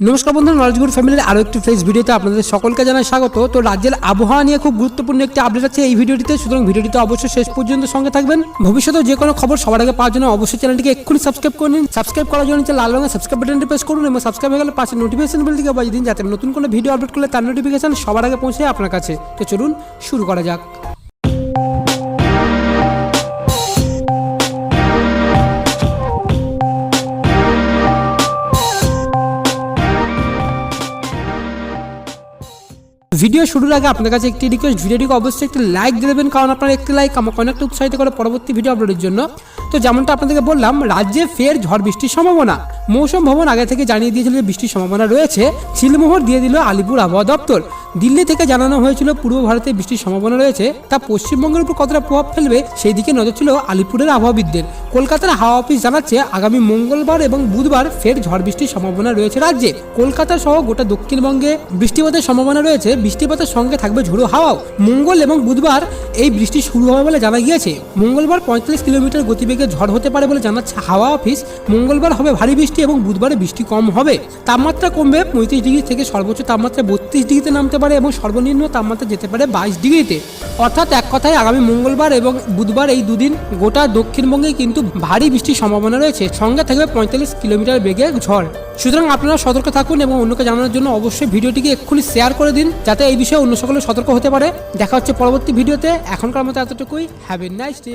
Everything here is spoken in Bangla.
নমস্কার বন্ধু নলেজগুড ফ্যামিলির আরও একটি ফ্রেশ ভিডিওতে আপনাদের সকলকে জানাই স্বাগত। তো রাজ্যের আবহাওয়া নিয়ে খুব গুরুত্বপূর্ণ একটি আপডেট আছে এই ভিডিওটিতে। সুতরাং ভিডিওটিতে অবশ্যই শেষ পর্যন্ত সঙ্গে থাকবেন। ভবিষ্যতে যে কোনো খবর সবার আগে পাওয়ার জন্য অবশ্যই চ্যানেলটিকে এক্ষুনি সাবস্ক্রাইব করে নিন। সাবস্ক্রাইব করার জন্য নিচে লাল রঙের সাবস্ক্রাইব বাটনটি প্রেস করুন এবং সাবস্ক্রাইব হয়ে গেলে পাশে নোটিফিকেশন বেলটিকে বাজিয়ে দিন যাতে নতুন কোনো ভিডিও আপলোড করলে তার নোটিফিকেশন সবার আগে পৌঁছে আপনার কাছে। তো চলুন শুরু করা যাক। ভিডিও শুরুর আগে আপনার কাছে একটি রিকোয়েস্ট ভিডিওটিকে অবশ্যই একটি লাইক দিয়ে দেবেন, কারণ আপনার একটি লাইক আমাকে অনেকটা উৎসাহিত করে পরবর্তী ভিডিও আপলোডের জন্য। তো যেমনটা আপনাদেরকে বললাম, রাজ্যে ফের ঝড় বৃষ্টির সম্ভাবনা। মৌসুম ভবন আগে থেকে জানিয়ে দিয়েছিল যে বৃষ্টির সম্ভাবনা রয়েছে। ছিলমোহর দিয়ে দিল আলিপুর আবহাওয়া দপ্তর। দিল্লি থেকে জানানো হয়েছিল পূর্ব ভারতে বৃষ্টির সম্ভাবনা রয়েছে, তা পশ্চিমবঙ্গের উপর কতটা প্রভাব ফেলবে সেই দিকে নজর ছিল আলিপুরের আবহাওয়াবিদদের। কলকাতার হাওয়া অফিস জানাচ্ছে, আগামী মঙ্গলবার এবং বুধবার ফের ঝড় বৃষ্টির সম্ভাবনা রয়েছে রাজ্যে। কলকাতা সহ গোটা দক্ষিণবঙ্গে বৃষ্টিপাতের সম্ভাবনা রয়েছে, বৃষ্টিপাতের সঙ্গে থাকবে ঝোড়ো হাওয়াও। মঙ্গল এবং বুধবার এই বৃষ্টি শুরু হবে বলে জানা গিয়েছে। মঙ্গলবার পঁয়তাল্লিশ কিলোমিটার গতিবেগে ঝড় হতে পারে বলে জানাচ্ছে হাওয়া অফিস। মঙ্গলবার হবে ভারী বৃষ্টি এবং বুধবারে বৃষ্টি কম হবে। তাপমাত্রা কমবে পঁয়ত্রিশ ডিগ্রি থেকে সর্বোচ্চ তাপমাত্রা বত্রিশ ডিগ্রিতে নামতে পারে এবং সর্বনিম্ন তাপমাত্রা যেতে পারে বাইশ ডিগ্রিতে। অর্থাৎ এক কথায় আগামী মঙ্গলবার এবং বুধবার এই দুদিন গোটা দক্ষিণবঙ্গে কিন্তু ভারী বৃষ্টির সম্ভাবনা রয়েছে। সঙ্গে থাকবে পঁয়তাল্লিশ কিলোমিটার বেগে ঝড়। সুতরাং আপনারা সতর্ক থাকুন এবং অন্যকে জানানোর জন্য অবশ্যই ভিডিওটিকে এক্ষুনি শেয়ার করে দিন, যাতে এই বিষয়ে অন্য সকলে সতর্ক হতে পারে। দেখা হচ্ছে পরবর্তী ভিডিওতে। এখনকার মতো এতটুকুই। Have a nice day